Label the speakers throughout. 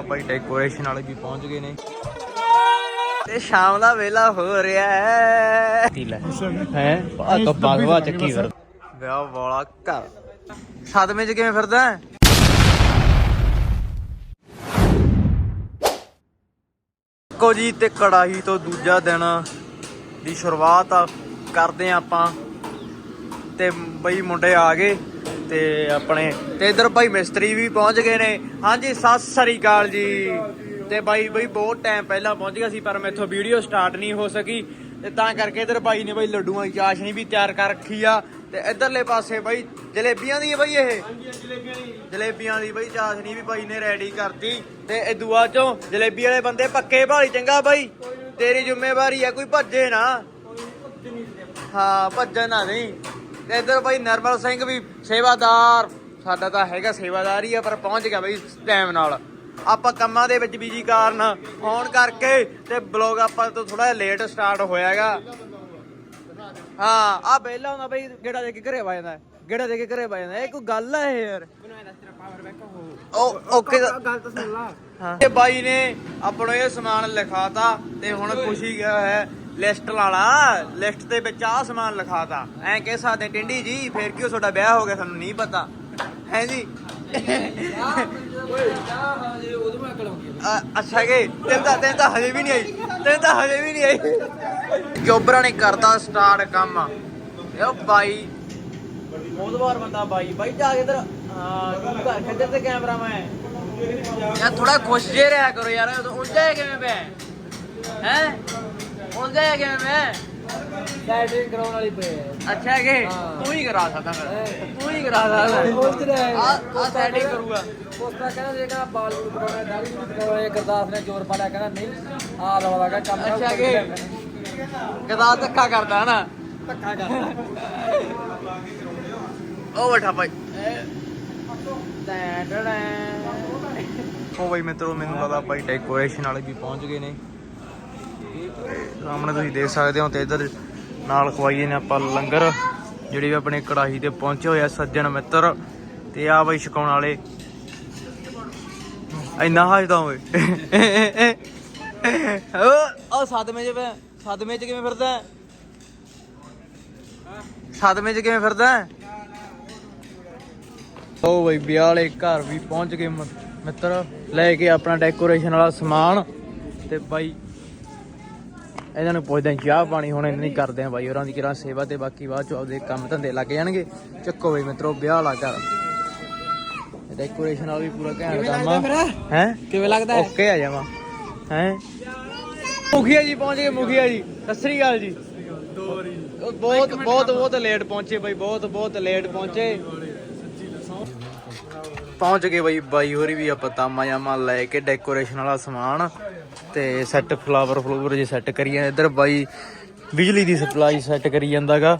Speaker 1: ਭਾਈ decoration ਵਾਲੇ ਵੀ ਪਹੁੰਚ ਗਏ ਨੇ। ਤੇ ਸ਼ਾਮ ਦਾ ਵੇਲਾ ਹੋ ਰਿਹਾ ਹੈ। ਲੈ? ਹੈ। ਆ ਕੱਬਾ ਗਵਾ ਚੱਕੀ ਫਿਰ ਵਿਆਹ ਵਾਲਾ ਘਰ। ਸਦਮੇ ਚ ਕਿਵੇਂ ਫਿਰਦਾ ਹੈ? ਕੋ ਜੀ ਤੇ ਕੜਾਹੀ ਤੋਂ ਦੂਜਾ ਦਿਨ ਦੀ ਸ਼ੁਰੂਆਤ ਕਰਦੇ ਆਪਾਂ। ਤੇ ਬਈ ਮੁੰਡੇ ਆ ਗਏ। ਤੇ ਆਪਣੇ ਤੇ ਇਧਰ ਭਾਈ ਮਿਸਤਰੀ ਵੀ ਪਹੁੰਚ ਗਏ ਨੇ। ਹਾਂਜੀ ਸਤਿ ਸ੍ਰੀ ਅਕਾਲ ਜੀ। ਤੇ ਬਾਈ ਬਈ ਬਹੁਤ ਟਾਈਮ ਪਹਿਲਾਂ ਪਹੁੰਚ ਗਿਆ ਸੀ ਪਰ ਮੈਥੋਂ ਵੀਡੀਓ ਸਟਾਰਟ ਨਹੀਂ ਹੋ ਸਕੀ। ਤੇ ਤਾਂ ਕਰਕੇ ਇਧਰ ਭਾਈ ਨੇ ਬਈ ਲੱਡੂਆਂ ਦੀ ਚਾਸ਼ਨੀ ਵੀ ਤਿਆਰ ਕਰ ਰੱਖੀ ਆ। ਤੇ ਇਧਰਲੇ ਪਾਸੇ ਬਈ ਜਲੇਬੀਆਂ ਦੀ ਹੈ ਬਈ ਇਹ? ਜਲੇਬੀਆਂ ਦੀ। ਬਈ ਚਾਸ਼ਨੀ ਵੀ ਭਾਈ ਨੇ ਰੈਡੀ ਕਰਤੀ। ਤੇ ਇਹ ਦੁਆ ਚੋਂ ਜਲੇਬੀ ਵਾਲੇ ਬੰਦੇ ਪੱਕੇ ਭਾਲੀ ਚੰਗਾ ਬਾਈ? ਤੇਰੀ ਜ਼ਿੰਮੇਵਾਰੀ ਆ ਕੋਈ ਭੱਜੇ ਨਾ। ਹਾਂ ਭੱਜਣ ਨਹੀਂ ਤੇ ਇੱਧਰ ਬਾਈ ਨਰਮਲ ਸਿੰਘ ਵੀ ਸੇਵਾਦਾਰ। ਸਾਡਾ ਤਾਂ ਹੈਗਾ ਸੇਵਾਦਾਰ ਹੀ ਆ ਪਰ ਪਹੁੰਚ ਗਿਆ ਬਈ ਟਾਈਮ ਨਾਲ। ਆਪਾਂ ਕੰਮਾਂ ਦੇ ਵਿੱਚ ਬਿਜ਼ੀ ਕਾਰਨ ਆਉਣ ਕਰਕੇ ਤੇ ਬਲੌਗ ਆਪਾਂ ਤੋਂ ਥੋੜਾ ਜਿਹਾ ਲੇਟ ਸਟਾਰਟ ਹੋਇਆਗਾ ਹਾਂ ਆ ਪਹਿਲਾਂ ਹੁੰਦਾ ਬਈ ਗੇੜਾ ਦੇ ਕੇ ਘਰੇ ਵਾ ਜਾਂਦਾ। ਗੇੜਾ ਦੇ ਕੇ ਘਰੇ ਵਾ ਜਾਂਦਾ। ਇਹ ਕੋਈ ਗੱਲ ਆ ਇਹ ਯਾਰ। ਉਹ। ਓਕੇ ਗੱਲ ਤਾਂ ਸੁਣ ਲਾ। ਹਾਂ। ਤੇ ਬਾਈ ਨੇ ਆਪਣਾ ਇਹ ਸਮਾਨ ਲਿਖਾਤਾ ਤੇ ਹੁਣ ਖੁਸ਼ੀ ਗਿਆ ਹੈ। ਲਿਸਟ ਲਾਲਾ ਲਿਸਟ ਦੇ ਵਿੱਚ ਆਹ ਸਮਾਨ ਲਿਖਾਤਾ। ਐਂ ਕਹਿ ਸਕਦੇ ਟਿੰਡੀ ਜੀ ਫੇਰ ਕਿਉਂ ਤੁਹਾਡਾ ਵਿਆਹ ਹੋ ਗਿਆ ਸਾਨੂੰ ਨਹੀਂ ਪਤਾ। ਹੈ ਜੀ? ਅ- ਅੱਛਾ ਕਿ ਤੈਨੂੰ ਤਾਂ ਤੈਨੂੰ ਤਾਂ ਹਜੇ ਵੀ ਨਹੀਂ ਆਈ। ਤੈਨੂੰ ਤਾਂ ਹਜੇ ਵੀ ਨਹੀਂ ਆਈ। ਜੋਬਰਾ ਨੇ ਕਰਤਾ ਸਟਾਰਟ ਕੰਮ। ਇਹ ਬਾਈ। ਬਹੁਤ ਵਾਰ ਬੰਦਾ ਬਾਈ। ਬਾਈ ਜਾ ਕੇ ਇਧਰ ਘਰ ਖੱਜਰ ਤੇ ਕੈਮਰਾ ਮੈਂ? ਯਾਰ ਥੋੜਾ ਖੁਸ਼ ਜੇ ਰਿਹਾ ਕਰੋ ਯਾਰ। ਉਲਝਿਆ ਕਿਵੇਂ ਪਿਆ? ਹੈ? ਉਲਝਿਆ ਕਿਵੇਂ ਮੈਂ?
Speaker 2: ਸੈਟਰਿੰਗ ਕਰਾਉਣ ਵਾਲੀ ਪਈ
Speaker 1: ਅੱਛਾ ਕਿ? ਤੂੰ ਹੀ ਕਰਾ ਸਕਦਾ ਫਿਰ। ਤੂੰ ਹੀ ਕਰਾ ਸਕਦਾ
Speaker 2: ਉਲਝ ਰਿਹਾ ਹੈ।
Speaker 1: ਆ ਆ ਸੈਟਿੰਗ ਕਰੂਗਾ।
Speaker 2: ਉਸਦਾ ਕਹਿੰਦਾ ਜੇ ਕਹਿੰਦਾ ਬਾਲ ਬੂਲ ਕਰਾਉਣਾ ਦਾੜੀ ਬੂਲ ਕਰਾਉਣਾ ਇਹ ਗੁਰਦਾਸ ਨੇ ਜ਼ੋਰ ਪਾ ਲਿਆ ਕਹਿੰਦਾ ਨਹੀਂ ਆ ਲਵਾ ਲਗਾ ਕੰਮ
Speaker 1: ਅੱਛਾ ਕਿ? ਗਦਾ ਧੱਕਾ ਕਰਦਾ ਹਨਾ
Speaker 2: ਧੱਕਾ ਕਰਦਾ।
Speaker 1: ਉਹ ਬੈਠਾ ਭਾਈ। ਉਹ ਬਈ ਮਿੱਤਰੋ ਮੈਨੂੰ ਪਤਾ ਭਾਈ ਡੈਕੋਰੇਸ਼ਨ ਵਾਲੇ ਵੀ ਪਹੁੰਚ ਗਏ ਨੇ। ਸਾਹਮਣੇ ਤੁਸੀਂ ਦੇਖ ਸਕਦੇ ਹੋ ਤੇ ਇਧਰ ਨਾਲ ਖਵਾਈਏ ਨੇ ਆਪਾਂ ਲੰਗਰ, ਜਿਹੜੇ ਵੀ ਆਪਣੇ ਕੜਾਹੀ ਤੇ ਪਹੁੰਚੇ ਹੋਏ ਆ ਸੱਜਣ ਮਿੱਤਰ ਤੇ ਆ ਬਈ ਛਕਾਉਣ ਵਾਲੇ। ਇੰਨਾ ਹੱਸਦਾ ਓਏ। ਆ ਸਦਮੇ ਚ ਸਦਮੇ ਚ ਕਿਵੇਂ ਫਿਰਦਾ? ਸਦਮੇ ਚ ਕਿਵੇਂ ਫਿਰਦਾ? ਹੈ? ਉਹ ਬਈ, ਵਿਆਹ ਵਾਲੇ ਘਰ ਵੀ ਪਹੁੰਚ ਗਏ ਮਿੱਤਰ। ਲੈ ਕੇ ਆਪਣਾ ਡੈਕੋਰੇਸ਼ਨ ਵਾਲਾ ਸਮਾਨ ਤੇ ਬਾਈ ਇਹਨਾਂ ਨੂੰ ਪੁੱਛਦੇ ਆਂ ਚਾਹ ਪਾਣੀ ਹੁਣ ਇਹਨਾਂ ਨਹੀਂ ਕਰਦੇ ਆ ਬਾਈ ਹੋਰਾਂ ਦੀ ਕਿਰਾਂ ਸੇਵਾ ਤੇ ਬਾਕੀ ਬਾਅਦ ਚ ਆਪਦੇ ਕੰਮ ਧੰਦੇ ਲੱਗ ਜਾਣਗੇ। ਚੱਕੋ ਬਈ ਮਿੱਤਰੋ ਵਿਆਹ ਵਾਲਾ ਘਰ। ਡੈਕੋਰੇਸ਼ਨ ਵਾਲਾ ਵੀ ਪੂਰਾ ਘੈਂਟ ਕੰਮ ਆ। ਹੈ?
Speaker 2: ਕਿਵੇਂ ਲੱਗਦਾ?
Speaker 1: ਓਕੇ ਆ ਜਾਵਾਂ। ਹੈ? ਮੁਖੀਆ ਜੀ ਪਹੁੰਚ ਗਏ ਮੁਖੀਆ ਜੀ। ਸਤਿ ਸ੍ਰੀ ਅਕਾਲ ਜੀ। ਉਹ ਬਹੁਤ ਬਹੁਤ ਬਹੁਤ ਲੇਟ ਪਹੁੰਚੇ ਬਾਈ ਬਹੁਤ ਬਹੁਤ ਲੇਟ ਪਹੁੰਚੇ। ਪਹੁੰਚ ਗਏ ਬਾਈ ਬਾਈ ਹੋਰੀ ਵੀ ਆਪਾਂ ਤਾਮਾ ਜਾਮਾ ਲੈ ਕੇ ਡੈਕੋਰੇਸ਼ਨ ਵਾਲਾ ਸਮਾਨ ਤੇ ਸੈੱਟ ਫਲਾਵਰ ਫਲੂਵਰ ਜੇ ਸੈੱਟ ਕਰੀਏ ਇੱਧਰ ਬਾਈ ਬਿਜਲੀ ਦੀ ਸਪਲਾਈ ਸੈੱਟ ਕਰੀ ਜਾਂਦਾਗਾ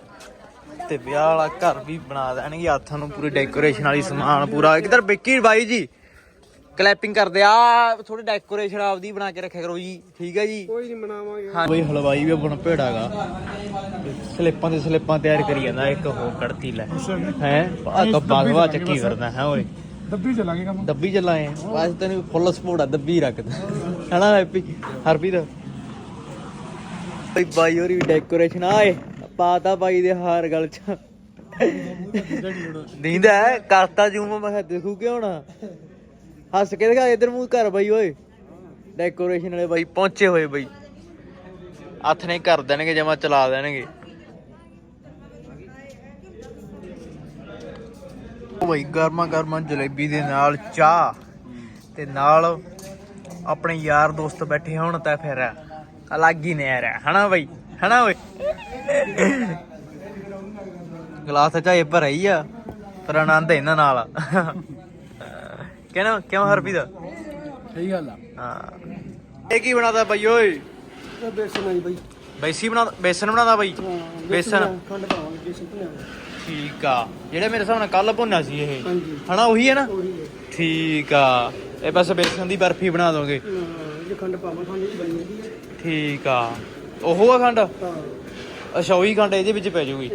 Speaker 1: ਤੇ ਵਿਆਹ ਵਾਲਾ ਘਰ ਵੀ ਬਣਾ ਦੇਣਗੇ ਹੱਥਾਂ ਨੂੰ ਪੂਰੀ ਡੈਕੋਰੇਸ਼ਨ ਵਾਲੀ ਸਮਾਨ ਪੂਰਾ। ਇੱਧਰ ਵਿੱਕੀ ਬਾਈ ਜੀ ਕਲੈਪਿੰਗ ਕਰਦੇ ਆ ਥੋੜੀ ਡੈਕੋਰੇਸ਼ਨ ਆਪਦੀ ਬਣਾ ਕੇ ਰੱਖਿਆ ਕਰੋ ਜੀ ਠੀਕ ਹੈ ਜੀ?
Speaker 2: ਕੋਈ ਨਹੀਂ ਬਣਾਵਾਂਗੇ।
Speaker 1: ਹਾਂ ਬਈ ਹਲਵਾਈ ਵੀ ਆਪਣਾ ਭੇੜਾਗਾ। ਸਲਿੱਪਾਂ ਤੇ ਸਲਿੱਪਾਂ ਤਿਆਰ ਕਰੀ ਜਾਂਦਾ ਇੱਕ ਹੋ ਕੜਤੀ ਲੈ। ਹੈ ਆ ਕੱਬਾ ਗਵਾ ਚੱਕੀ ਫਿਰਦਾ ਹੈ ਓਏ।
Speaker 2: ਦੱਬੀ ਚਲਾਂਗੇ ਕੰਮ।
Speaker 1: ਦੱਬੀ ਚੱਲਾਏ ਬਸ ਤੈਨੂੰ ਫੁੱਲ ਸਪੋਰਟ ਆ, ਦੱਬੀ ਰੱਖਦਾ ਹਣਾ ਹੈਪੀ? ਹਰਪ੍ਰੀਤ? ਬਈ ਬਾਈ ਹੋਰੀ ਡੈਕੋਰੇਸ਼ਨ ਆਏ। ਪਾਤਾ ਬਾਈ ਦੇ ਹਾਰ ਗਲ ਚ। ਨੀਂਦ ਹੈ, ਕਰਤਾ ਜੂਮ ਮੈਂ ਕਿਹਾ ਦੇਖੂ ਕਿਉਂ ਨਾ। ਹੱਸ ਕੇ ਦਿਖਾ, ਇਧਰ ਮੂੰਹ ਕਰ ਬਾਈ, ਓਏ। ਡੈਕੋਰੇਸ਼ਨ ਵਾਲੇ ਬਾਈ ਪਹੁੰਚੇ ਹੋਏ ਬਾਈ। ਹੱਥ ਨੇ ਕਰ ਦੇਣਗੇ, ਜਮਾ ਚਲਾ ਦੇਣਗੇ। ਬਾਈ ਗਰਮਾ ਗਰਮਾ ਜਲੇਬੀ ਦੇ ਨਾਲ ਚਾਹ ਤੇ ਨਾਲ ਆਪਣੇ ਯਾਰ ਦੋਸਤ ਬੈਠੇ ਹੋਣ ਤਾਂ ਫਿਰ ਅਲੱਗ ਹੀ ਨਿਆਰਾ ਹਨਾ ਬਾਈ? ਹਨਾ ਓਏ ਗਲਾਸ ਚਾਹੇ ਭਰਿਆ ਹੀ ਆ ਪਰ ਆਨੰਦ ਇਹਨਾਂ ਨਾਲ। ਆ ਕਹਿਣਾ ਕਿਉਂ ਹਰਪੀ ਦਾ
Speaker 2: ਸਹੀ ਗੱਲ ਆ।
Speaker 1: ਹਾਂ। ਇਹ ਕੀ ਬਣਾਦਾ ਬਾਈ ਓਏ?
Speaker 2: ਬੇਸਨ ਆਈ ਬਾਈ।
Speaker 1: ਬੇਸੀ ਬਣਾ ਬੇਸਨ ਬਣਾਦਾ ਬਾਈ? ਬੇਸਨ
Speaker 2: ਖੰਡ ਪਾਵਾਂਗੇ ਬੇਸਨ
Speaker 1: ਠੀਕ ਆ। ਜਿਹੜੇ ਮੇਰੇ ਹਿਸਾਬ ਨਾਲ ਕੱਲ ਭੁੰਨਿਆ ਸੀ ਇਹ।
Speaker 2: ਹਾਂਜੀ।
Speaker 1: ਹਨਾ ਉਹੀ ਹੈ ਨਾ?
Speaker 2: ਉਹੀ ਹੈ।
Speaker 1: ਠੀਕ ਆ। ਇਹ ਬਸ ਬੇਸਨ ਦੀ ਬਰਫੀ ਬਣਾ ਦੋਗੇ।
Speaker 2: ਖੰਡ ਪਾਵਾਂ
Speaker 1: ਠੀਕ ਆ। ਉਹ ਆ ਖੰਡ?
Speaker 2: ਹਾਂ।
Speaker 1: ਅੱਛਾ ਉਹੀ ਖੰਡ ਇਹਦੇ ਵਿੱਚ ਪੈ ਜਾਊਗੀ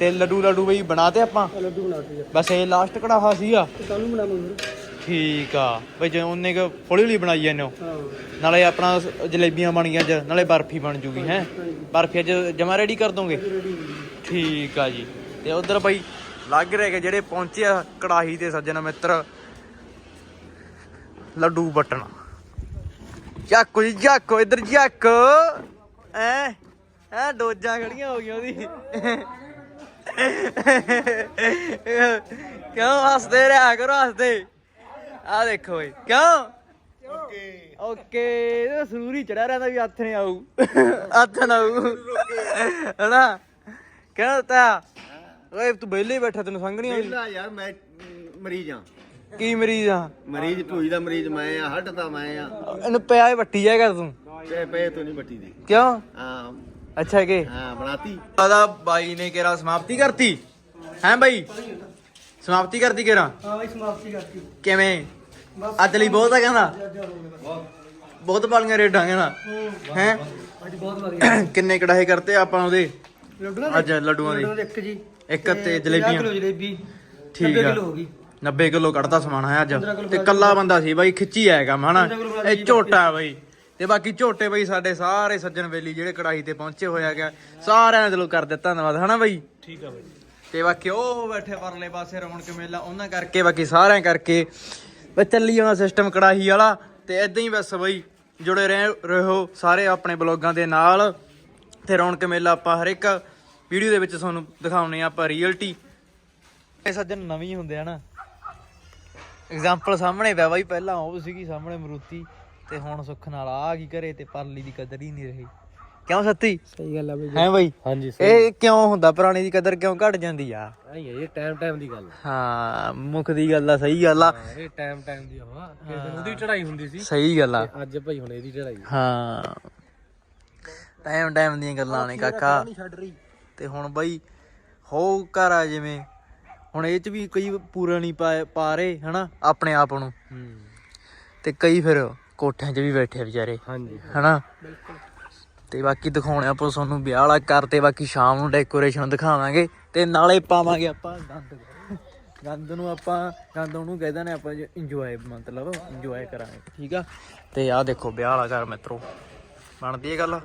Speaker 1: ਤੇ ਲੱਡੂ ਲੱਡੂ ਬਈ ਬਣਾਤੇ ਆਪਾਂ?
Speaker 2: ਲੱਡੂ
Speaker 1: ਬਸ ਇਹ ਲਾਸਟ ਕੜਾਹਾ ਸੀਗਾ।
Speaker 2: ਬਣਾਵਾਂਗੇ
Speaker 1: ਠੀਕ ਆ। ਬਈ ਜੇ ਉਹਨੇ ਕ ਹੌਲੀ ਹੌਲੀ ਬਣਾਈ ਜਾਂਦੇ ਹੋ। ਨਾਲੇ ਆਪਣਾ ਜਲੇਬੀਆਂ ਬਣ ਗਈਆਂ ਨਾਲੇ ਬਰਫੀ ਬਣ ਜੂਗੀ ਹੈ? ਬਰਫੀ ਅੱਜ ਜਮਾ ਰੈਡੀ ਕਰ ਦੋਗੇ? ਠੀਕ ਆ ਜੀ। ਤੇ ਉਧਰ ਬਈ ਲੱਗ ਰਿਹਾ ਕਿ ਜਿਹੜੇ ਪਹੁੰਚੇ ਆ ਕੜਾਹੀ ਤੇ ਸੱਜਣ ਮਿੱਤਰ। ਲੱਡੂ ਬਟਣਾ ਚੱਕੋ ਜੀ ਚੱਕੋ ਇਧਰ ਚੱਕੋ। ਐ ਐ ਡੋਜਾਂ ਖੜੀਆਂ ਹੋ ਗਈਆਂ ਉਹਦੀ। ਕਿਉਂ ਹੱਸਦੇ ਰਿਹਾ ਕਰੋ ਹੱਸਦੇ। ਆ ਦੇਖੋ ਓਏ ਕਿਉਂ? ਓਕੇ। ਇਹ ਸਰੂਰ ਹੀ ਚੜਿਆ ਰਹਿੰਦਾ ਵੀ ਹੱਥ ਨੇ ਆਊ। ਹੱਥ ਨਾ ਆਊ। ਹਨਾ? ਕਿਉਂ ਤਾ ਓਏ ਤੂੰ ਵਿਹਲੇ ਹੀ ਬੈਠਾ ਤੈਨੂੰ ਸੰਗ ਨਹੀਂ ਆਉਂਦੀ
Speaker 3: ਪਹਿਲਾਂ ਯਾਰ ਮੈਂ ਮਰੀਜ਼ ਆ
Speaker 1: ਕੀ ਮਰੀਜ਼ ਆ
Speaker 3: ਮਰੀਜ਼ ਢੂਈ ਦਾ ਮਰੀਜ਼ ਮੈਂ ਆ ਹੱਟ ਦਾ ਮੈਂ ਆ।
Speaker 1: ਇਹਨੂੰ ਪਿਆ ਹੀ ਵੱਟੀ ਜਾਏਗਾ ਤੂੰ।
Speaker 3: ਤੇ ਪਏ ਤੋਂ ਨਹੀਂ ਬੱਟੀ ਦੀ।
Speaker 1: ਕਿਉਂ?
Speaker 3: ਹਾਂ।
Speaker 1: ਅੱਛਾ ਕਿ?
Speaker 3: ਹਾਂ ਬਣਾਤੀ।
Speaker 1: ਆਦਾ ਬਾਈ ਨੇ ਕਿਹੜਾ ਸਮਾਪਤੀ ਕਰਤੀ? ਹੈ ਬਾਈ? ਸਮਾਪਤੀ ਕਰਤੀ ਕਿਹੜਾ?
Speaker 2: ਹਾਂ ਬਈ ਸਮਾਪਤੀ ਕਰਤੀ।
Speaker 1: ਕਿਵੇਂ? ਅੱਜ ਲਈ ਬਹੁਤ ਆ ਕਹਿੰਦਾ? ਬਹੁਤ। ਬਾਲੀਆਂ ਰੇਡਾਂ ਕਹਿੰਦਾ। ਹੈ।
Speaker 2: ਅੱਜ ਬਹੁਤ ਵਧੀਆ
Speaker 1: ਕਿੰਨੇ ਕੜਾਹੇ ਕਰਤੇ ਆਪਾਂ ਉਹਦੇ?
Speaker 2: ਲੱਡੂਆਂ
Speaker 1: ਅੱਜ ਲੱਡੂਆਂ ਦੀ।
Speaker 2: ਲੱਡੂਆਂ ਦੇ ਇੱਕ ਜੀ।
Speaker 1: ਇੱਕ ਤੇ ਜਲੇਬੀਆਂ।
Speaker 2: ਕਿਲੋ ਜਲੇਬੀ
Speaker 1: ਠੀਕ
Speaker 2: 90
Speaker 1: ਆ।
Speaker 2: ਕਿਲੋ ਹੋ ਗਈ।
Speaker 1: 90 ਕਿਲੋ ਕੱਢਦਾ ਸਮਾਨ ਹੈ ਅੱਜ।
Speaker 2: 15 ਕਿੱਲੋ
Speaker 1: ਤੇ ਕੱਲਾ ਬੰਦਾ ਸੀ ਬਾਈ ਖਿੱਚੀ ਆਇਆ ਕੰਮ ਹਨਾ?
Speaker 2: 15 ਕਿੱਲੋ
Speaker 1: ਇਹ ਝੋਟਾ ਬਾਈ। ਤੇ ਬਾਕੀ ਝੋਟੇ ਬਾਈ ਸਾਡੇ ਸਾਰੇ ਸੱਜਣ ਵੇਲੀ ਜਿਹੜੇ ਕੜਾਈ ਤੇ ਪਹੁੰਚੇ ਹੋਇਆ ਗਿਆ ਸਾਰਿਆਂ ਦਾ ਦਿਲੋਂ ਕਰਦੇ ਧੰਨਵਾਦ ਹਨਾ ਬਾਈ?
Speaker 2: ਠੀਕ ਆ ਬਈ।
Speaker 1: ਤੇ ਬਾਕੀ ਉਹ ਬੈਠੇ ਪਰਲੇ ਪਾਸੇ ਰੌਣਕ ਮੇਲਾ ਉਹਨਾਂ ਕਰਕੇ ਬਾਕੀ ਸਾਰਿਆਂ ਕਰਕੇ। ਬਸ ਚੱਲੀ ਜਾਣਾ ਸਿਸਟਮ ਕੜਾਹੀ ਵਾਲਾ ਤੇ ਇਦਾਂ ਹੀ ਬਸ ਬਈ ਜੁੜੇ ਰਹਿ ਰਹੋ ਸਾਰੇ ਆਪਣੇ ਬਲੌਗਾਂ ਦੇ ਨਾਲ। ਤੇ ਰੌਣਕ ਮੇਲਾ ਆਪਾਂ ਹਰ ਇੱਕ ਵੀਡੀਓ ਦੇ ਵਿੱਚ ਤੁਹਾਨੂੰ ਦਿਖਾਉਣੇ ਆ ਆਪਾਂ ਰੀਅਲਟੀ ਇਹ ਸੱਜਣ ਨਵੀਂ ਹੁੰਦੇ ਆ ਨਾ। ਐਗਜ਼ਾਮਪਲ ਸਾਹਮਣੇ ਪਿਆ ਬਾਈ ਪਹਿਲਾਂ ਉਹ ਸੀਗੀ ਸਾਹਮਣੇ ਮਰੂਤੀ ਤੇ ਹੁਣ ਸੁੱਖ ਨਾਲ ਆ ਗਈ ਘਰੇ ਤੇ ਪਰਲੀ ਦੀ ਕਦਰ ਹੀ ਨਹੀਂ ਰਹੀ। ਕਿਉਂ ਸੱਤੀ?
Speaker 2: ਸਹੀ ਗੱਲ ਆ ਬਈ
Speaker 1: ਹੈ ਬਾਈ?
Speaker 2: ਹਾਂਜੀ
Speaker 1: ਇਹ ਕਿਉਂ ਹੁੰਦਾ? ਪੁਰਾਣੀ ਦੀ ਕਦਰ ਕਿਉਂ ਘਟ ਜਾਂਦੀ ਆ?
Speaker 2: ਆਈ ਇਹ ਟਾਈਮ ਟਾਈਮ ਦੀ ਗੱਲ
Speaker 1: ਹਾਂ ਮੁੱਖ ਦੀ ਗੱਲ ਆ ਸਹੀ ਗੱਲ ਆ।
Speaker 2: ਇਹ ਟਾਈਮ ਟਾਈਮ ਦੀ ਹੋਆ ਕਿਸੇ ਦਿਨ ਉਹਦੀ ਚੜਾਈ ਹੁੰਦੀ ਸੀ।
Speaker 1: ਸਹੀ ਗੱਲ ਆ।
Speaker 2: ਅੱਜ ਭਾਈ ਹੁਣ ਇਹਦੀ ਚੜਾਈ
Speaker 1: ਹਾਂ। ਟਾਈਮ ਟਾਈਮ ਦੀਆਂ ਗੱਲਾਂ ਨੇ ਕਾਕਾ।
Speaker 2: ਛੱਡ ਰਹੀ।
Speaker 1: ਤੇ ਹੁਣ ਬਈ ਹੋ ਘਰ ਆ ਜਿਵੇਂ। ਹੁਣ ਇਹ ਚ ਵੀ ਕਈ ਪੂਰਾ ਨਹੀਂ ਪਾ ਪਾ ਰਹੇ ਹਨਾ ਆਪਣੇ ਆਪ ਨੂੰ।
Speaker 2: ਹੂੰ।
Speaker 1: ਤੇ ਕਈ ਫਿਰ ਕੋਠਿਆਂ 'ਚ ਵੀ ਬੈਠੇ ਵਿਚਾਰੇ।
Speaker 2: ਹਾਂਜੀ।
Speaker 1: ਹਨਾ? ਤੇ ਬਾਕੀ ਦਿਖਾਉਣੇ ਆਪਾਂ ਤੁਹਾਨੂੰ ਵਿਆਹ ਵਾਲਾ ਕਰ ਤੇ ਬਾਕੀ ਸ਼ਾਮ ਨੂੰ ਡੈਕੋਰੇਸ਼ਨ ਦਿਖਾਵਾਂਗੇ। ਤੇ ਨਾਲੇ ਪਾਵਾਂਗੇ ਆਪਾਂ ਗੰਦ। ਗੰਦ ਨੂੰ ਆਪਾਂ ਗੰਦ ਉਹਨੂੰ ਕਹਿੰਦੇ ਨੇ ਆਪਾਂ ਇੰਜੋਏ ਮਤਲਬ ਇੰਜੋਏ ਕਰਾਂਗੇ ਠੀਕ ਆ? ਤੇ ਆਹ ਦੇਖੋ ਵਿਆਹ ਵਾਲਾ ਘਰ ਮਿੱਤਰੋ। ਬਣਦੀ ਇਹ ਗੱਲ?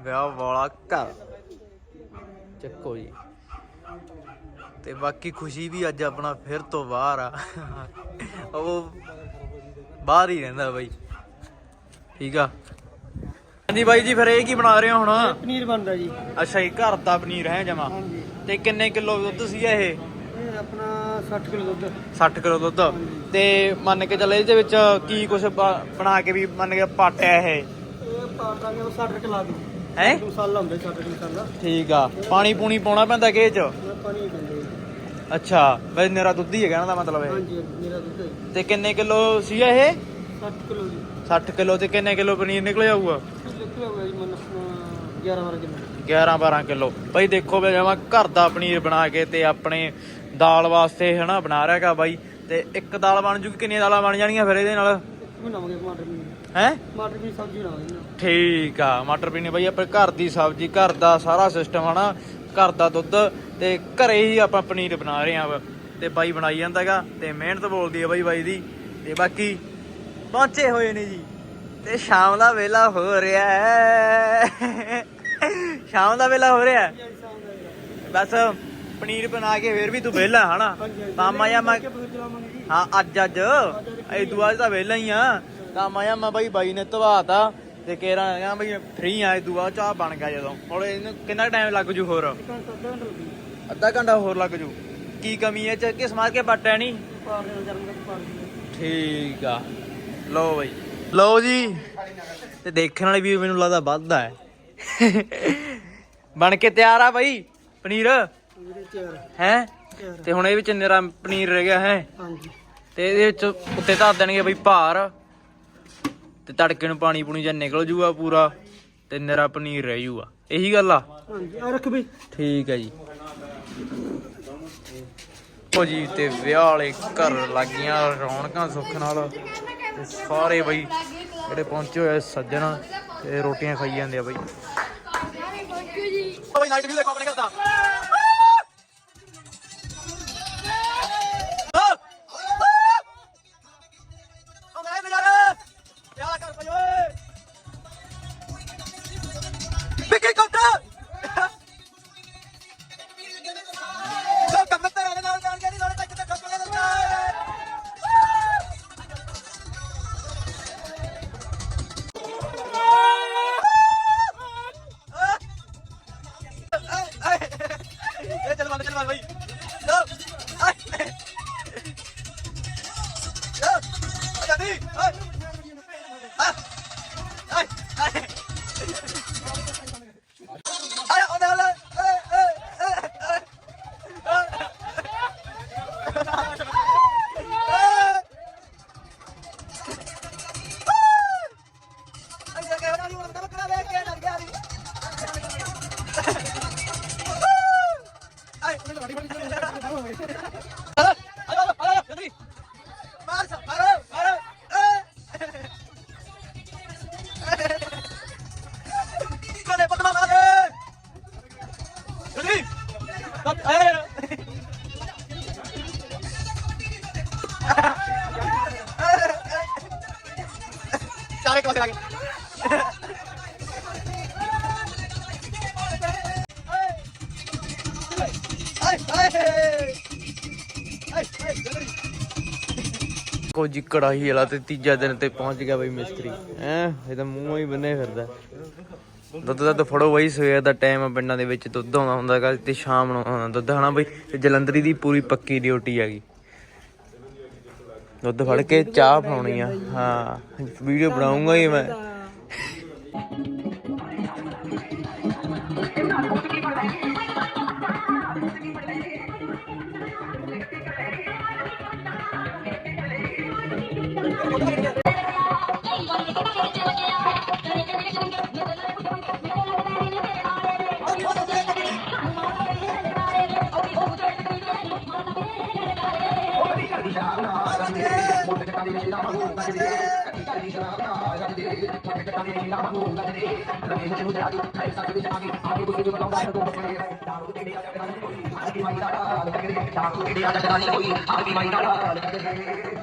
Speaker 1: ਵਿਆਹ ਵਾਲਾ ਘਰ। ਚੱਕੋ ਜੀ। ਤੇ ਬਾਕੀ ਖੁਸ਼ੀ ਵੀ ਅੱਜ ਆਪਣਾ ਫਿਰ ਤੋਂ ਬਾਹਰ ਆ। ਉਹ ਬਾਹਰ ਹੀ ਰਹਿੰਦਾ ਬਾਈ। ਠੀਕ ਆ। ਹਾਂਜੀ ਬਾਈ ਜੀ ਫਿਰ ਇਹ ਕੀ ਬਣਾ ਰਹੇ ਹੋ ਹੁਣ?
Speaker 2: ਪਨੀਰ ਬਣਦਾ ਜੀ।
Speaker 1: ਅੱਛਾ ਇਹ ਘਰ ਦਾ ਪਨੀਰ ਹੈ ਜਮਾ।
Speaker 2: ਹਾਂਜੀ।
Speaker 1: ਤੇ ਕਿੰਨੇ ਕਿਲੋ ਦੁੱਧ ਸੀਗਾ ਇਹ?
Speaker 2: ਇਹ ਆਪਣਾ 60 ਕਿਲੋ ਦੁੱਧ।
Speaker 1: 60 ਕਿਲੋ ਦੁੱਧ। ਤੇ ਮੰਨ ਕੇ ਚੱਲੇ ਇਹਦੇ ਵਿੱਚ ਕੀ ਕੁਝ ਬਣਾ ਕੇ ਵੀ ਮੰਨ ਕੇ ਪਾਟਿਆ ਇਹ?
Speaker 2: ਇਹ ਪਾ ਦਾਂਗੇ ਉਹ 60 ਕਿਲੋ ਦੀ
Speaker 1: ਹੈ?
Speaker 2: ਹੁੰਦਾ 60 ਕਿਲੋ ਮਸਾਲਾ
Speaker 1: ਠੀਕ ਆ। ਪਾਣੀ ਪੂਣੀ ਪਾਉਣਾ ਪੈਂਦਾ ਕਿ ਚ?
Speaker 2: ਪਾਣੀ ਦਿੰਦੇ
Speaker 1: ਅੱਛਾ ਬਈ ਮੇਰਾ ਦੁੱਧ ਹੀ ਹੈ ਕਹਿਣ ਦਾ ਮਤਲਬ ਇਹ।
Speaker 2: ਹਾਂਜੀ ਮੇਰਾ ਦੁੱਧ
Speaker 1: ਤੇ ਕਿੰਨੇ ਕਿਲੋ ਸੀਗਾ ਇਹ?
Speaker 2: 60 ਕਿਲੋ ਦੀ
Speaker 1: 60 ਕਿਲੋ ਤੇ ਕਿੰਨੇ ਕਿਲੋ ਪਨੀਰ ਨਿਕਲ ਜਾਊਗਾ?
Speaker 2: ਲਿਖਿਆ ਹੋਇਆ ਜੀ ਮਨ 11 12 ਕਿਲੋ।
Speaker 1: 11 12 ਕਿਲੋ। ਬਈ ਦੇਖੋ ਬਈ ਜਮਾ ਘਰ ਦਾ ਪਨੀਰ ਬਣਾ ਕੇ ਤੇ ਆਪਣੇ ਦਾਲ ਵਾਸਤੇ ਹਨਾ ਬਣਾ ਰਿਹਾਗਾ ਬਾਈ। ਤੇ ਇੱਕ ਦਾਲ ਬਣ ਜੂਗੀ ਕਿੰਨੀਆਂ ਦਾਲਾਂ ਬਣ ਜਾਣਗੀਆਂ ਫਿਰ ਇਹਦੇ ਨਾਲ?
Speaker 2: ਬਣਾਵਾਂਗੇ
Speaker 1: ਹੈ?
Speaker 2: ਸਬਜ਼ੀ ਬਣਾਵਾਂਗੇ
Speaker 1: ਠੀਕ ਆ ਮਟਰ ਪੀਣੇ ਬਈ ਆਪਣੇ ਘਰ ਦੀ ਸਬਜ਼ੀ ਘਰ ਦਾ ਸਾਰਾ ਸਿਸਟਮ ਹਨਾ ਘਰ ਦਾ ਦੁੱਧ ਤੇ ਘਰੇ ਹੀ ਆਪਾਂ ਪਨੀਰ ਬਣਾ ਰਹੇ ਆ ਤੇ ਬਾਈ ਬਣਾਈ ਜਾਂਦਾਗਾ ਤੇ ਮਿਹਨਤ ਬੋਲਦੀ ਆ ਬਾਈ ਬਾਈ ਦੀ। ਤੇ ਬਾਕੀ ਪਹੁੰਚੇ ਹੋਏ ਨੇ ਜੀ। ਤੇ ਸ਼ਾਮ ਦਾ ਵੇਲਾ ਹੋ ਰਿਹਾ ਹੈ। ਸ਼ਾਮ ਦਾ ਵੇਲਾ ਹੋ ਰਿਹਾ। ਬਸ। ਪਨੀਰ ਬਣਾ ਕੇ ਫੇਰ ਵੀ ਤੂੰ ਵਿਹਲਾ ਹਨਾ? ਤਾਂ ਮਾਇਆ ਮੈਂ
Speaker 2: ਜੀ।
Speaker 1: ਹਾਂ ਅੱਜ ਅੱਜ। ਇਹ ਦੁਆ ਤਾਂ ਵਿਹਲਾ ਹੀ ਆ। ਤਾਂ ਮਾਇਆ ਮੈਂ ਬਾਈ ਬਾਈ ਨੇ ਧਵਾਤਾ ਤੇ ਕੇਰਾ ਕਹਿੰਦਾ ਬਈ ਫ੍ਰੀ ਆ ਇਹ ਦੁਆ ਚਾਹ ਬਣ ਗਿਆ ਜਦੋਂ। ਹੁਣ ਇਹਨੂੰ ਕਿੰਨਾ ਟਾਈਮ ਲੱਗ ਜੂ ਹੋਰ? ਅੱਧਾ ਘੰਟਾ ਹੋਰ ਲੱਗ ਜੂ। ਕੀ ਕਮੀ ਹੈ ਚ ਕਿ ਸਮਾਰ ਕੇ ਪਟਿਆ ਨਹੀਂ ਠੀਕ ਆ। ਲਓ ਬਈ। ਲਓ ਜੀ। ਤੇ ਦੇਖਣ ਵਾਲੀ ਵੀ ਮੈਨੂੰ ਲੱਗਦਾ ਵੱਧਦਾ ਹੈ ਬਣ ਕੇ ਤਿਆਰ ਆ ਬਾਈ ਪਨੀਰ। ਹੈ?
Speaker 2: ਚਾਰ
Speaker 1: ਤੇ ਹੁਣ ਇਹ ਵਿੱਚ ਨਿਰਾ ਪਨੀਰ ਰਹਿ ਗਿਆ ਹੈ?
Speaker 2: ਹਾਂਜੀ।
Speaker 1: ਤੇ ਇਹਦੇ ਵਿੱਚ ਉੱਤੇ ਧਰ ਦੇਣਗੇ ਬਈ ਭਾਰ। ਤੇ ਤੜਕੇ ਨੂੰ ਪਾਣੀ ਪੂਣੀ ਜਾਂ ਨਿਕਲ ਜੂਗਾ ਪੂਰਾ ਤੇ ਨਿਰਾ ਪਨੀਰ ਰਹਿ ਜੂਗਾ। ਇਹੀ ਗੱਲ ਆ?
Speaker 2: ਹਾਂਜੀ ਆ ਰੱਖ ਬਈ।
Speaker 1: ਠੀਕ ਹੈ ਜੀ। ਉਹ ਜੀ ਤੇ ਵਿਆਹ ਵਾਲੇ ਘਰ ਲੱਗੀਆਂ ਰੌਣਕਾਂ ਸੁੱਖ ਨਾਲ। ਤੇ ਸਾਰੇ ਬਈ ਜਿਹੜੇ ਪਹੁੰਚੇ ਹੋਏ ਸੱਜਣ ਤੇ ਰੋਟੀਆਂ ਖਾਈ ਜਾਂਦੇ ਆ ਬਈ। ਬਈ ਨਾਈਟ ਵੀ ਦੇਖੋ ਆਪਣੇ ਘਰ ਦਾ। ਕੋਜੀ ਕੜਾਹੀ ਵਾਲਾ ਤੇ ਤੀਜਾ ਦਿਨ ਤੇ ਪਹੁੰਚ ਗਿਆ ਬਈ ਮਿਸਤਰੀ। ਹੈ? ਇਹ ਤਾਂ ਮੂੰਹ ਹੀ ਬੰਨੇ ਫਿਰਦਾ। ਦੁੱਧ ਦੱਧ ਫੜੋ ਬਈ, ਸਵੇਰ ਦਾ ਟਾਈਮ ਆ ਪਿੰਡਾਂ ਦੇ ਵਿੱਚ, ਦੁੱਧ ਆਉਂਦਾ ਹੁੰਦਾ ਤੇ ਸ਼ਾਮ ਨੂੰ ਆਉਂਦਾ ਦੁੱਧ। ਹਨਾ ਬਈ, ਤੇ ਜਲੰਧਰੀ ਦੀ ਪੂਰੀ ਪੱਕੀ ਡਿਊਟੀ ਹੈਗੀ। ਦੁੱਧ ਫੜ ਕੇ ਚਾਹ ਪਾਉਣੀ ਆ। ਹਾਂ, ਵੀਡੀਓ ਬਣਾਉਂਗਾ ਹੀ ਮੈਂ।
Speaker 4: ਆਗੇ ਮਾਈ ਦਾ ਹਾਲ